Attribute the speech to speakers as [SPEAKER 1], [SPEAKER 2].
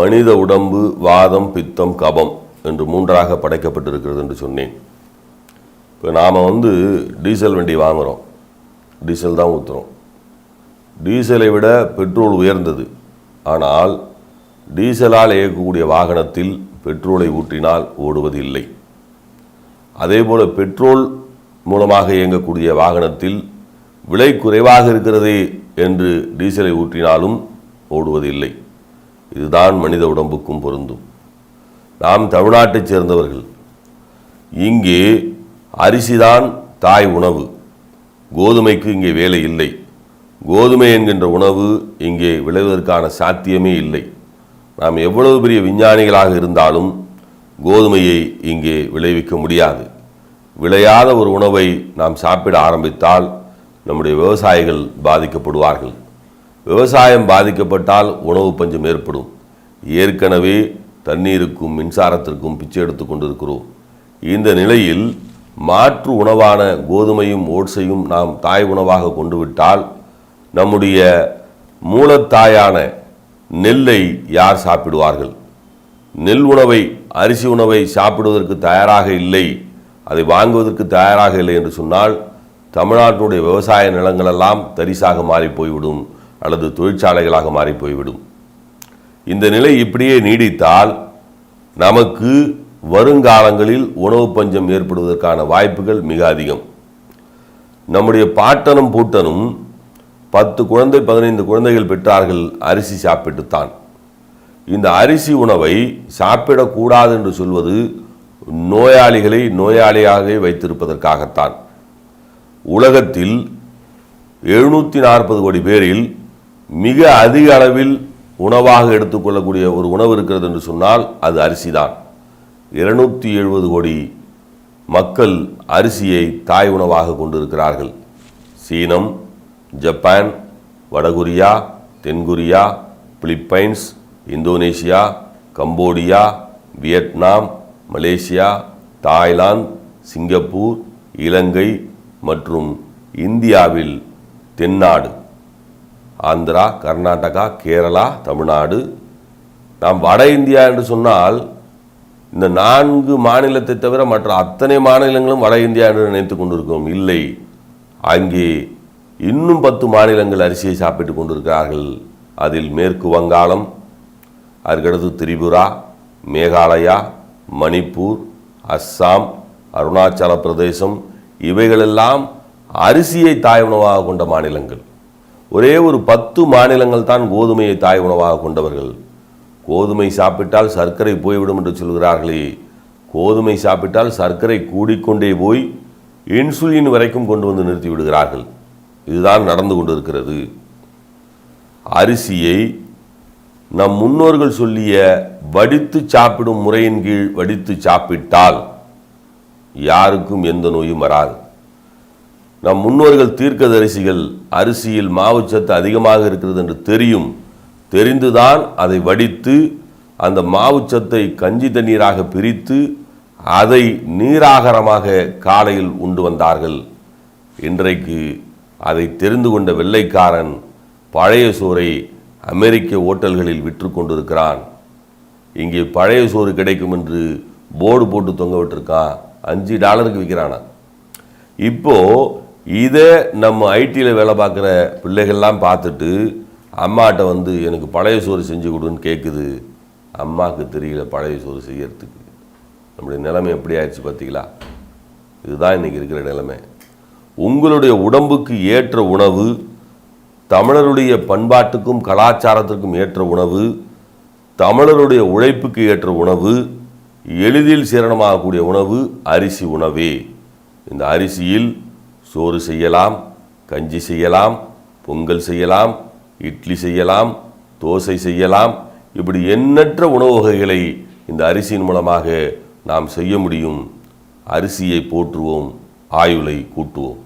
[SPEAKER 1] மனித உடம்பு வாதம் பித்தம் கபம் என்று மூன்றாக படைக்கப்பட்டிருக்கிறது என்று சொன்னேன். இப்போ நாம் வந்து டீசல் வண்டி வாங்குகிறோம் டீசல் தான் ஊற்றுறோம் டீசலை விட பெட்ரோல் உயர்ந்தது. ஆனால் டீசலால் இயக்கக்கூடிய வாகனத்தில் பெட்ரோலை ஊற்றினால் ஓடுவது இல்லை அதேபோல் பெட்ரோல் மூலமாக இயங்கக்கூடிய வாகனத்தில் விலை குறைவாக இருக்கிறதே என்று டீசலை ஊற்றினாலும் ஓடுவதில்லை. இதுதான் மனித உடம்புக்கும் பொருந்தும். நாம் தமிழ்நாட்டைச் சேர்ந்தவர்கள் இங்கே அரிசிதான் தாய் உணவு. கோதுமைக்கு இங்கே வேலை இல்லை. கோதுமை என்கின்ற உணவு இங்கே விளைவதற்கான சாத்தியமே இல்லை. நாம் எவ்வளவு பெரிய விஞ்ஞானிகளாக இருந்தாலும் கோதுமையை இங்கே விளைவிக்க முடியாது. விளையாத ஒரு உணவை நாம் சாப்பிட ஆரம்பித்தால் நம்முடைய விவசாயிகள் பாதிக்கப்படுவார்கள். விவசாயம் பாதிக்கப்பட்டால் உணவு பஞ்சம் ஏற்படும். ஏற்கனவே தண்ணீருக்கும் மின்சாரத்திற்கும் பிச்சை எடுத்து கொண்டிருக்கிறோம். இந்த நிலையில் மாற்று உணவான கோதுமையும் ஓட்ஸையும் நாம் தாய் உணவாக கொண்டு விட்டால் நம்முடைய மூலத்தாயான நெல்லை யார் சாப்பிடுவார்கள்? நெல் உணவை அரிசி உணவை சாப்பிடுவதற்கு தயாராக இல்லை. அதை வாங்குவதற்கு தயாராக இல்லை என்று சொன்னால் தமிழ்நாட்டினுடைய விவசாய நிலங்களெல்லாம் தரிசாக மாறி போய்விடும் அல்லது தொழிற்சாலைகளாக மாறி போய்விடும் இந்த நிலை இப்படியே நீடித்தால் நமக்கு வருங்காலங்களில் உணவு பஞ்சம் ஏற்படுவதற்கான வாய்ப்புகள் மிக அதிகம். நம்முடைய பாட்டனும் பூட்டனும் பத்து குழந்தை பதினைந்து குழந்தைகள் பெற்றார்கள் அரிசி சாப்பிட்டுத்தான். இந்த அரிசி உணவை சாப்பிடக்கூடாது என்று சொல்வது நோயாளிகளை நோயாளியாகவே வைத்திருப்பதற்காகத்தான். உலகத்தில் எழுநூற்றி நாற்பது கோடி பேரில் மிக அதிக அளவில் உணவாக எடுத்துக்கொள்ளக்கூடிய ஒரு உணவு இருக்கிறது என்று சொன்னால் அது அரிசிதான். இருநூற்றி எழுபது கோடி மக்கள் அரிசியை தாய் உணவாக கொண்டிருக்கிறார்கள். சீனம் ஜப்பான் வடகொரியா தென்கொரியா Philippines Indonesia Cambodia Vietnam Malaysia Thailand Singapore Ilangai மற்றும் இந்தியாவில் தென்னாடு ஆந்திரா கர்நாடகா கேரளா தமிழ்நாடு. நாம் வட இந்தியா என்று சொன்னால் இந்த நான்கு மாநிலத்தை தவிர மற்ற அத்தனை மாநிலங்களும் வட இந்தியா என்று நினைத்து கொண்டிருக்கிறோம். இல்லை. அங்கே இன்னும் பத்து மாநிலங்கள் அரிசியை சாப்பிட்டு கொண்டிருக்கிறார்கள். அதில் மேற்கு வங்காளம் அதுக்கடுத்து திரிபுரா மேகாலயா மணிப்பூர் அஸ்ஸாம் அருணாச்சல பிரதேசம் இவைகளெல்லாம் அரிசியை தாய் உணவாக கொண்ட மாநிலங்கள். ஒரே ஒரு பத்து மாநிலங்கள் தான் கோதுமையை தாய் உணவாக கொண்டவர்கள். கோதுமை சாப்பிட்டால் சர்க்கரை போய்விடும் என்று சொல்கிறார்களே. கோதுமை சாப்பிட்டால் சர்க்கரை கூடிக்கொண்டே போய் இன்சுலின் வரைக்கும் கொண்டு வந்து நிறுத்தி விடுகிறார்கள் இதுதான் நடந்து கொண்டிருக்கிறது. அரிசியை நம் முன்னோர்கள் சொல்லிய வடித்து சாப்பிடும் முறையின் கீழ் வடித்து சாப்பிட்டால் யாருக்கும் எந்த நோயும் வராது. நம் முன்னோர்கள் தீர்க்கதரிசிகள் அரிசியில் மாவுச்சத்து அதிகமாக இருக்கிறது என்று தெரியும். தெரிந்துதான் அதை வடித்து அந்த மாவுச்சத்தை கஞ்சி தண்ணீராக பிரித்து அதை நீராகாரமாக காலையில் உண்டு வந்தார்கள். இன்றைக்கு அதை தெரிந்து கொண்ட வெள்ளைக்காரன் பழைய சோறை அமெரிக்க ஓட்டல்களில் விற்று கொண்டிருக்கிறான். இங்கே பழைய சோறு கிடைக்கும் என்று போர்டு போட்டு தொங்க விட்டுருக்கான் அஞ்சு டாலருக்கு விற்கிறானா? இப்போது இதை நம்ம ஐடியில் வேலை பார்க்குற பிள்ளைகள்லாம் பார்த்துட்டு அம்மாட்ட வந்து எனக்கு பழைய சோறு செஞ்சு கொடுன்னு கேட்குது அம்மாவுக்கு தெரியல பழைய சோறு செய்யறதுக்கு. நம்முடைய நிலைமை எப்படி ஆயிடுச்சு பார்த்தீங்களா? இதுதான் இன்றைக்கி இருக்கிற நிலைமை. உங்களுடைய உடம்புக்கு ஏற்ற உணவு தமிழருடைய பண்பாட்டுக்கும் கலாச்சாரத்திற்கும் ஏற்ற உணவு தமிழருடைய உழைப்புக்கு ஏற்ற உணவு எளிதில் சீரணமாகக்கூடிய உணவு அரிசி உணவே. இந்த அரிசியில் சோறு செய்யலாம் கஞ்சி செய்யலாம் பொங்கல் செய்யலாம் இட்லி செய்யலாம் தோசை செய்யலாம். இப்படி எண்ணற்ற உணவு வகைகளை இந்த அரிசியின் மூலமாக நாம் செய்ய முடியும். அரிசியை போற்றுவோம். ஆயுளை கூட்டுவோம்.